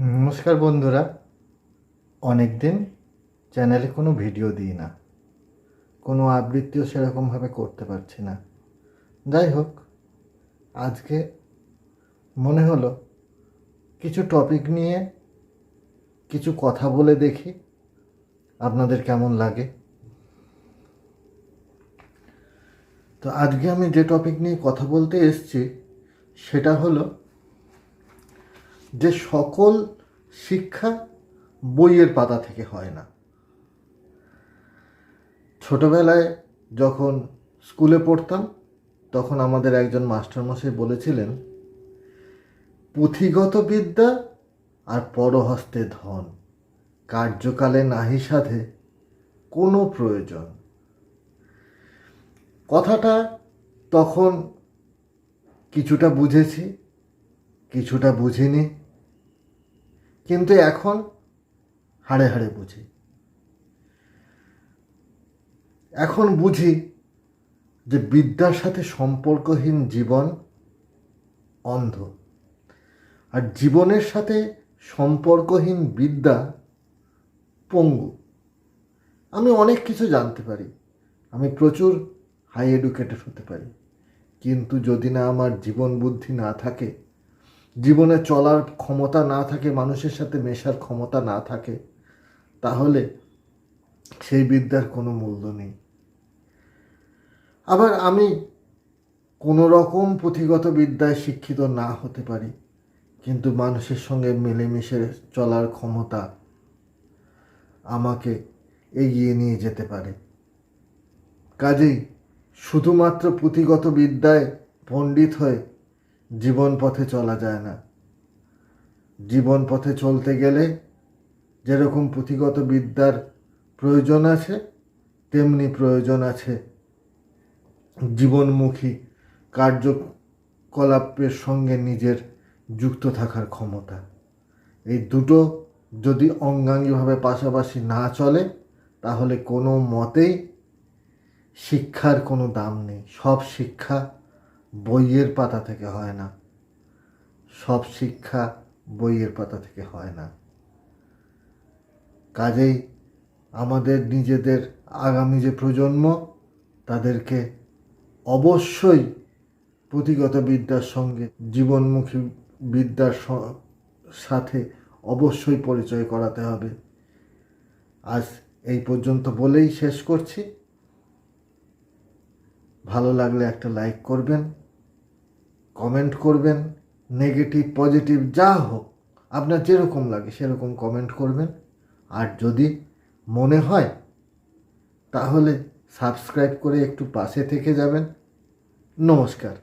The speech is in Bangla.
নমস্কার বন্ধুরা। অনেক দিন চ্যানেলে কোনো ভিডিও দিই না। কোনো আবৃত্তিও সেরকমভাবে করতে পারছি না। যাই হোক, আজকে মনে হলো কিছু টপিক নিয়ে কিছু কথা বলে দেখি। আপনাদের কেমন লাগে? তো আজকে আমি যে টপিক নিয়ে কথা বলতে এসেছি, সেটা হলো যে সকল শিক্ষা বইয়ের পাতা থেকে হয় না। ছোটবেলায় যখন স্কুলে পড়তাম, তখন আমাদের একজন মাস্টারমশাই বলেছিলেন, পুঁথিগত বিদ্যা আর পরহস্তে ধন, কার্যকালে নাহি সাধে কোনো প্রয়োজন। কথাটা তখন কিছুটা বুঝেছি, কিছুটা বুঝিনি। কিন্তু এখন হাড়ে হাড়ে বুঝি। এখন বুঝি যে বিদ্যার সাথে সম্পর্কহীন জীবন অন্ধ। আর জীবনের সাথে সম্পর্কহীন বিদ্যা পঙ্গু। আমি অনেক কিছু জানতে পারি। আমি প্রচুর হাই এডুকেটেড হতে পারি। কিন্তু যদি না আমার জীবন বুদ্ধি না থাকে জীবনে চলার ক্ষমতা না থাকে, মানুষের সাথে মেশার ক্ষমতা না থাকে, তাহলে সেই বিদ্যার কোনো মূল্য নেই। আবার আমি কোনো রকম পুঁথিগত বিদ্যায় শিক্ষিত না হতে পারি, কিন্তু মানুষের সঙ্গে মিলেমিশে চলার ক্ষমতা আমাকে এগিয়ে নিয়ে যেতে পারে। কাজেই শুধুমাত্র পুঁথিগত বিদ্যায় পণ্ডিত হয়ে জীবন পথে চলা যায় না। জীবন পথে চলতে গেলে যেরকম পুঁথিগত বিদ্যার প্রয়োজন আছে, তেমনি প্রয়োজন আছে জীবনমুখী কার্যকলাপের সঙ্গে নিজের যুক্ত থাকার ক্ষমতা। এই দুটো যদি অঙ্গাঙ্গিভাবে পাশাপাশি না চলে, তাহলে কোনো মতেই শিক্ষার কোনো দাম নেই। সব শিক্ষা বইয়ের পাতা থেকে হয় না। সব শিক্ষা বইয়ের পাতা থেকে হয় না। কাজেই আমাদের নিজেদের আগামী যে প্রজন্ম, তাদেরকে অবশ্যই পুঁথিগত বিদ্যার সঙ্গে, জীবনমুখী বিদ্যার সাথে অবশ্যই পরিচয় করাতে হবে। আজ এই পর্যন্ত বলেই শেষ করছি। ভালো লাগলে একটা লাইক করবেন। কমেন্ট করবেন নেগেটিভ পজিটিভ যা হোক, আপনার যেরকম লাগে সেরকম কমেন্ট করবেন। আর যদি মনে হয়, তাহলে সাবস্ক্রাইব করে একটু পাশে থেকে যাবেন। নমস্কার।